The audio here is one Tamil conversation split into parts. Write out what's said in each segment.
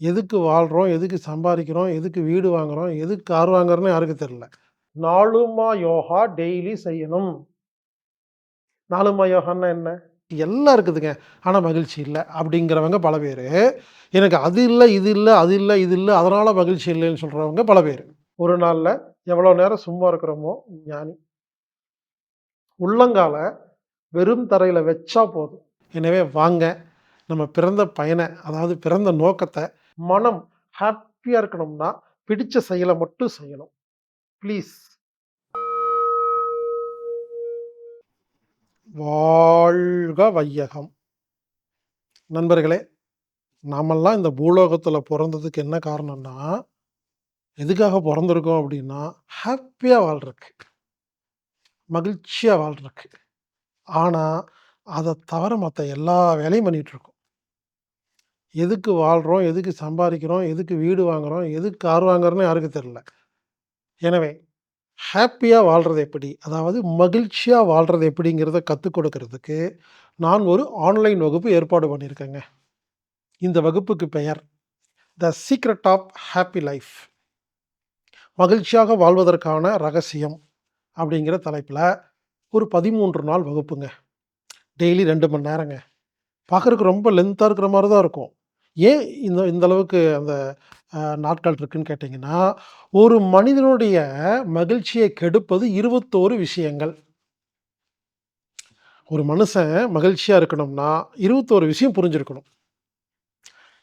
எதுக்கு வாழ்கிறோம் எதுக்கு சம்பாதிக்கிறோம் எதுக்கு வீடு வாங்குறோம்? எதுக்கு கார் வாங்குறோன்னு யாருக்கும் தெரில நாளுமா யோகா டெய்லி செய்யணும். நாளுமா யோகான்னா என்ன? எல்லாம் இருக்குதுங்க. ஆனால் மகிழ்ச்சி இல்லை அப்படிங்கிறவங்க பல பேர் எனக்கு அது இல்லை இது இல்லை அது இல்லை இது இல்லை அதனால் மகிழ்ச்சி இல்லைன்னு சொல்கிறவங்க பல பேர் ஒரு நாளில் எவ்வளோ நேரம் சும்மா இருக்கிறோமோ ஞானி. உள்ளங்கால வெறும் தரையில் வச்சா போதும். எனவே வாங்க, நம்ம பிறந்த பயனை அதாவது பிறந்த நோக்கத்தை மனம் ஹாப்பியாக இருக்கணும்னா, பிடிச்ச செயலை மட்டும் செய்யணும். ப்ளீஸ். வாழ்க வையகம். நண்பர்களே, நாமெல்லாம் இந்த பூலோகத்தில் பிறந்ததுக்கு என்ன காரணம்னா, எதுக்காக பிறந்திருக்கோம் அப்படின்னா, ஹாப்பியாக வாழ்றக்கு. மகிழ்ச்சியாக வாழ்றக்கு. ஆனால் அதை தவிர மற்ற எல்லா வேலையும் பண்ணிகிட்ருக்கோம் எதுக்கு வாழ்கிறோம் எதுக்கு சம்பாரிக்கிறோம்? எதுக்கு வீடு வாங்குறோம்? எதுக்கு கார் வாங்குறோம்னு யாருக்கும் தெரியல. எனவே, ஹேப்பியா வாழ்றது எப்படி? அதாவது மகிழ்ச்சியா வாழ்றது எப்படிங்கிறத கத்துக் கொடுக்கறதுக்கு நான் ஒரு ஆன்லைன் வகுப்பு ஏற்பாடு பண்ணியிருக்கேங்க. இந்த வகுப்புக்கு பெயர், "the secret of happy life." மகிழ்ச்சியாக வாழ்வதற்கான ரகசியம் அப்படிங்கிற தலைப்பில் ஒரு 13 நாள் வகுப்புங்க. டெய்லி 2 மணி நேரங்க. பார்க்குறக்கு ரொம்ப லென்த்தா இருக்கிற மாரி தான் இருக்கும். ஏன் இந்த இந்த அளவுக்கு அந்த நாட்கள் இருக்குன்னு கேட்டிங்கன்னா ஒரு மனிதனுடைய மகிழ்ச்சியை கெடுப்பது 21 விஷயங்கள். ஒரு மனுஷன் மகிழ்ச்சியாக இருக்கணும்னா, 21 விஷயம் புரிஞ்சிருக்கணும்.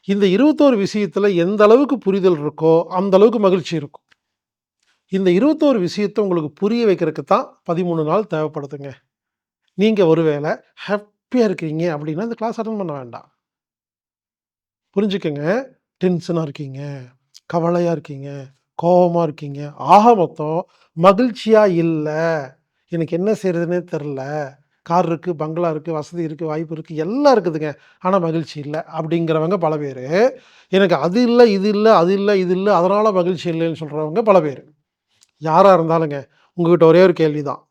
இந்த இருபத்தோரு விஷயத்தில் எந்த அளவுக்கு புரிதல் இருக்கோ, அந்த அளவுக்கு மகிழ்ச்சி இருக்கும். இந்த 21 விஷயத்த உங்களுக்கு புரிய வைக்கிறதுக்கு தான் 13 நாள் தேவைப்படுதுங்க. நீங்கள் ஒருவேளை ஹாப்பியாக இருக்கிறீங்க அப்படின்னா, இந்த கிளாஸ் அட்டன் பண்ண வேண்டாம். புரிஞ்சுக்கங்க. டென்ஷனாக இருக்கீங்க, கவலையாக இருக்கீங்க, கோபமாக இருக்கீங்க. ஆக மொத்தம் மகிழ்ச்சியாக இல்லை எனக்கு என்ன செய்கிறதுனே தெரில கார் இருக்குது பங்களா இருக்குது வசதி இருக்குது வாய்ப்பு இருக்குது எல்லாம் இருக்குதுங்க. ஆனால் மகிழ்ச்சி இல்லை அப்படிங்கிறவங்க பல பேர் எனக்கு அது இல்லை இது இல்லை அது இல்லை இது இல்லை அதனால் மகிழ்ச்சி இல்லைன்னு சொல்கிறவங்க பல பேர் யாராக இருந்தாலுங்க, உங்ககிட்ட ஒரே ஒரு கேள்வி தான்.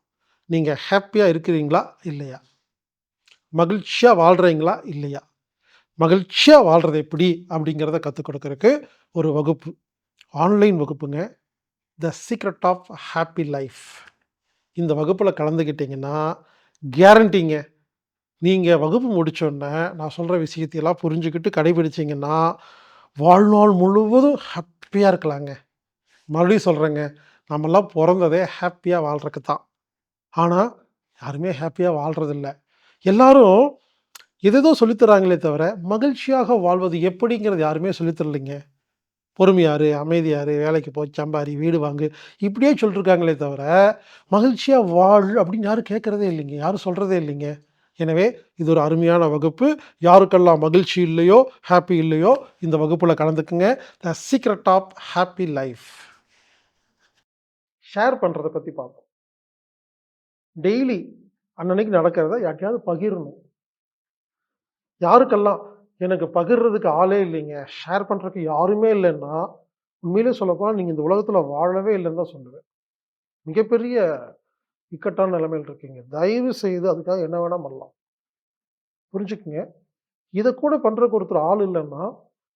நீங்கள் ஹாப்பியாக இருக்கிறீங்களா? இல்லையா? மகிழ்ச்சியாக வாழ்கிறீங்களா இல்லையா? மகிழ்ச்சியாக வாழ்கிறது எப்படி? அப்படிங்கிறத கற்றுக் கொடுக்கறதுக்கு ஒரு வகுப்பு. Online வகுப்புங்க. "The secret of happy life." இந்த வகுப்பில் கலந்துக்கிட்டிங்கன்னா கேரண்டிங்க. நீங்கள் வகுப்பு முடித்தோடனே நான் சொல்கிற விஷயத்தையெல்லாம் புரிஞ்சுக்கிட்டு கடைபிடிச்சிங்கன்னா வாழ்நாள் முழுவதும் ஹாப்பியாக இருக்கலாங்க. மறுபடியும் சொல்கிறேங்க நம்மெல்லாம் பிறந்ததே ஹாப்பியாக வாழ்கிறதுக்கு தான். ஆனால் யாருமே ஹாப்பியாக வாழ்கிறதில்ல எல்லாரும் எதேதோ சொல்லித்தராங்களே தவிர, மகிழ்ச்சியாக வாழ்வது எப்படிங்கிறது யாருமே சொல்லித் தரலைங்க. பொறுமையா வேலைக்கு போ, சம்பாரி, வீடு வாங்கு, இப்படியே சொல்லிருக்காங்களே தவிர, மகிழ்ச்சியாக வாழ் அப்படின்னு யாரும் கேட்குறதே இல்லைங்க. யாரும் சொல்கிறதே இல்லைங்க. எனவே, இது ஒரு அருமையான வகுப்பு. யாருக்கெல்லாம் மகிழ்ச்சி இல்லையோ, ஹாப்பி இல்லையோ, இந்த வகுப்பில் கலந்துக்குங்க. "The secret of happy life." Share பண்ணுறதை பற்றி பார்ப்போம். டெய்லி அன்னன்னைக்கு நடக்கிறத யார்ட்டயாவது பகிரணும். யாருக்கெல்லாம் எனக்கு பகிர்றதுக்கு ஆளே இல்லைங்க, ஷேர் பண்ணுறதுக்கு யாருமே இல்லைன்னா உண்மையிலே சொல்லப்போனால் நீங்கள் இந்த உலகத்தில் வாழவே இல்லைன்னு தான் சொல்லுவேன். மிகப்பெரிய இக்கட்டான நிலைமையில் இருக்கீங்க. தயவு செய்து அதுக்காக என்ன வேணால் பண்ணலாம். புரிஞ்சுக்குங்க இதை கூட பண்றதுக்கு ஒருத்தர் ஆள் இல்லைன்னா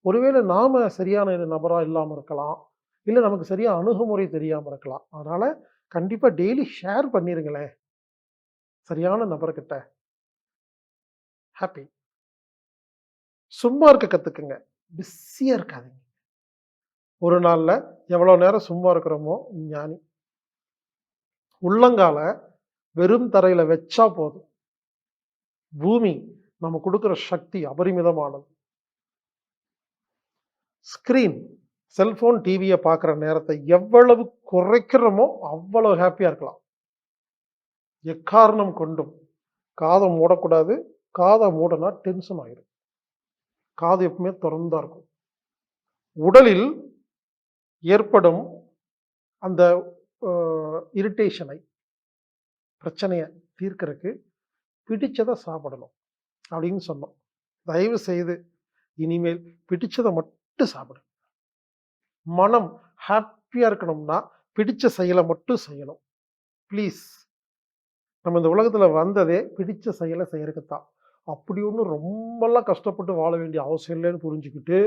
ஒருவேளை நாம் சரியான நபராக இல்லாமல் இருக்கலாம். இல்லை நமக்கு சரியாக அணுகுமுறை தெரியாமல் இருக்கலாம். அதனால் கண்டிப்பாக டெய்லி ஷேர் பண்ணிருங்களேன். சரியான நபர்கிட்ட. ஹேப்பி. சும்மா இருக்க கற்றுக்குங்க பிஸியாக இருக்காதீங்க. ஒரு நாளில் எவ்வளோ நேரம் சும்மா இருக்கிறோமோ ஞானி. உள்ளங்கால வெறும் தரையில் வச்சா போதும். பூமி நம்ம கொடுக்குற சக்தி அபரிமிதமானது. ஸ்க்ரீன் செல்ஃபோன் டிவியை பார்க்குற நேரத்தை எவ்வளவு குறைக்கிறோமோ, அவ்வளவு ஹாப்பியாக இருக்கலாம். எக்காரணம் கொண்டும் காதை மூடக்கூடாது. காதை மூடனா டென்ஷன் ஆயிடும் காது எப்பவுமே திறந்தா தான் இருக்கும். உடலில் ஏற்படும் அந்த இரிட்டேஷனை, பிரச்சனையை தீர்க்கறக்கு பிடிச்சதை சாப்பிடணும் அப்படின்னு சொன்னோம். தயவு செய்து இனிமேல் பிடிச்சதை மட்டும் சாப்பிடுங்க. மனம் ஹாப்பியாக இருக்கணும்னா, பிடிச்ச செயலை மட்டும் செய்யணும். ப்ளீஸ். நம்ம இந்த உலகத்துல வந்ததே பிடிச்ச செயலை செய்யறதுக்கு தான். அப்படி ஒன்றும் ரொம்பலாம் கஷ்டப்பட்டு வாழ வேண்டிய அவசியம் இல்லைன்னு புரிஞ்சுக்கிட்டு,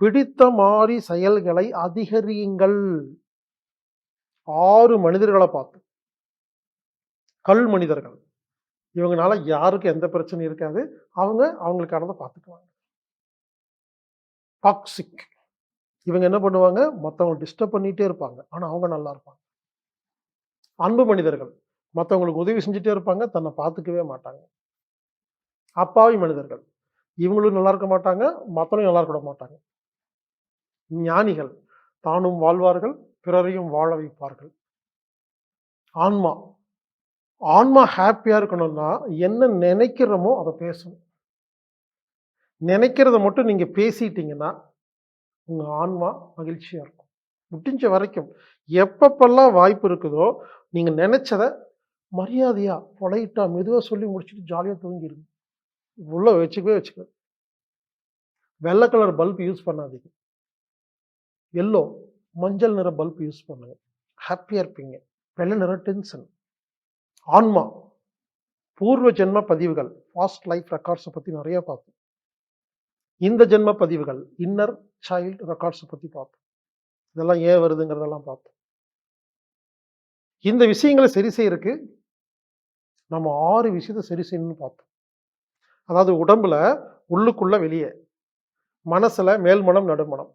பிடித்த மாதிரி செயல்களை அதிகரியுங்கள். ஆறு மனிதர்களை பார்த்து கல் மனிதர்கள். இவங்கனால யாருக்கும் எந்த பிரச்சனையும் இருக்காது. அவங்க அவங்களுக்கானத பார்த்துக்குவாங்க. டாக்ஸிக். இவங்க என்ன பண்ணுவாங்க? மற்றவங்க டிஸ்டர்ப் பண்ணிகிட்டே இருப்பாங்க. ஆனால் அவங்க நல்லா இருப்பாங்க. அன்பு மனிதர்கள். மற்றவங்களுக்கு உதவி செஞ்சுட்டே இருப்பாங்க. தன்னை பார்த்துக்கவே மாட்டாங்க. அப்பாவி மனிதர்கள். இவங்களும் நல்லா இருக்க மாட்டாங்க. மற்றவங்களும் நல்லா இருக்க மாட்டாங்க. ஞானிகள். தானும் வாழ்வார்கள், பிறரையும் வாழ வைப்பார்கள். ஆன்மா. ஆன்மா ஹாப்பியாக இருக்கணும்னா, என்ன நினைக்கிறோமோ அதை பேசணும். நினைக்கிறத மட்டும் நீங்க பேசிட்டீங்கன்னா, உங்க ஆன்மா மகிழ்ச்சியா இருக்கும். முடிஞ்ச வரைக்கும் எப்பப்பெல்லாம் வாய்ப்பு இருக்குதோ, நீங்க நெனைச்சத மரியாதையா, பொலைட்டா, மெதுவா சொல்லி முடிச்சுட்டு ஜாலியா தூங்கிடுங்க உள்ளே வச்சுக்கவே வச்சுக்காது. வெள்ளை கலர் பல்ப் யூஸ் பண்ணாதீங்க. எல்லோ, மஞ்சள் நிற பல்ப் யூஸ் பண்ணுங்க. ஹாப்பியாக இருப்பீங்க. வெள்ளை நிற டென்ஷன். ஆன்மா. பூர்வ ஜென்ம பதிவுகள். ஃபாஸ்ட் லைஃப் ரெக்கார்ட்ஸை பற்றி நிறைய பார்த்தோம். இந்த ஜென்ம பதிவுகள். இன்னர் சைல்ட் ரெக்கார்ட்ஸை பற்றி பார்த்தோம். இதெல்லாம் ஏன் வருதுங்கிறதெல்லாம் பார்த்தோம். இந்த விஷயங்கள சரி செய்யறக்கு, நம்ம ஆறு விஷயத்தை சரி செய்யணும்னு பார்த்தோம். அதாவது உடம்புல உள்ளுக்குள்ள வெளியே மனசுல மேல்மனம், நடுமனம்.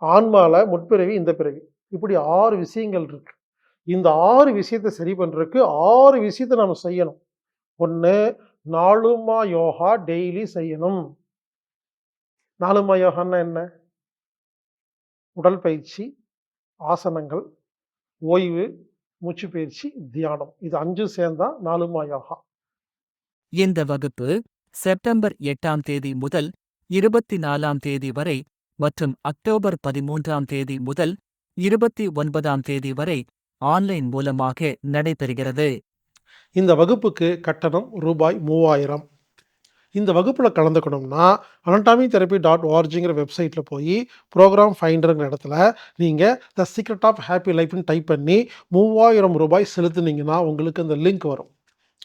ஆன்மால முற்பிறவி, இந்த பிறவி. இப்படி ஆறு விஷயங்கள் இருக்கு. இந்த ஆறு விஷயத்த சரி பண்றதுக்கு ஆறு விஷயத்தை நம்ம செய்யணும். ஒன்று நாளுமா யோகா டெய்லி செய்யணும். நாளுமா யோகான்னா என்ன? உடல் பயிற்சி, ஆசனங்கள், ஓய்வு, மூச்சு பயிற்சி, தியானம். இது அஞ்சும் சேர்ந்தா நாளுமா யோகா. இந்த வகுப்பு செப்டம்பர் எட்டாம் தேதி முதல் 24ஆம் தேதி வரை மற்றும் அக்டோபர் 13ஆம் தேதி முதல் 29ஆம் தேதி வரை ஆன்லைன் மூலமாக நடைபெறுகிறது. இந்த வகுப்புக்கு கட்டணம் ரூபாய் 3000. இந்த வகுப்பில் கலந்துக்கணும்னா, அனட்டாமி தெரப்பி டாட் ஓஆர்ஜிங்கிற வெப்சைட்டில் போய் ப்ரோக்ராம் ஃபைண்டருங்கிற இடத்துல நீங்கள் த சீக்ரெட் ஆஃப் ஹாப்பி லைஃப்னு டைப் பண்ணி மூவாயிரம் ரூபாய் செலுத்துனீங்கன்னா, உங்களுக்கு அந்த லிங்க் வரும்.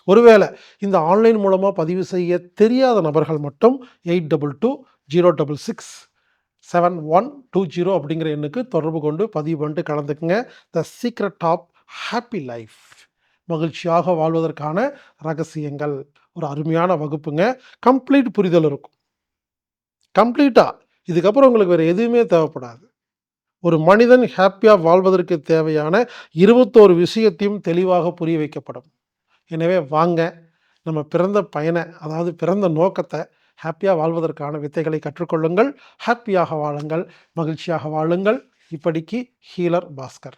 ஒருவேளை இந்த ஆன்லைன் மூலமாக பதிவு செய்ய தெரியாத நபர்கள் மட்டும் 8220667120 அப்படிங்கிற எண்ணுக்கு தொடர்பு கொண்டு பதிவு பண்ணிட்டு கலந்துக்குங்க. The secret of happy life. மகிழ்ச்சியாக வாழ்வதற்கான ரகசியங்கள். ஒரு அருமையான வகுப்புங்க. கம்ப்ளீட் புரிதல் இருக்கும். கம்ப்ளீட்டாக இதுக்கப்புறம் உங்களுக்கு வேறு எதுவுமே தேவைப்படாது. ஒரு மனிதன் ஹாப்பியாக வாழ்வதற்கு தேவையான 21 விஷயத்தையும் தெளிவாக புரிய வைக்கப்படும். எனவே வாங்க, நம்ம பிறந்த பயனை அதாவது பிறந்த நோக்கத்தை ஹாப்பியாக வாழ்வதற்கான வித்தைகளை கற்றுக்கொள்ளுங்கள். ஹாப்பியாக வாழுங்கள். மகிழ்ச்சியாக வாழுங்கள். இப்படிக்கு ஹீலர் பாஸ்கர்.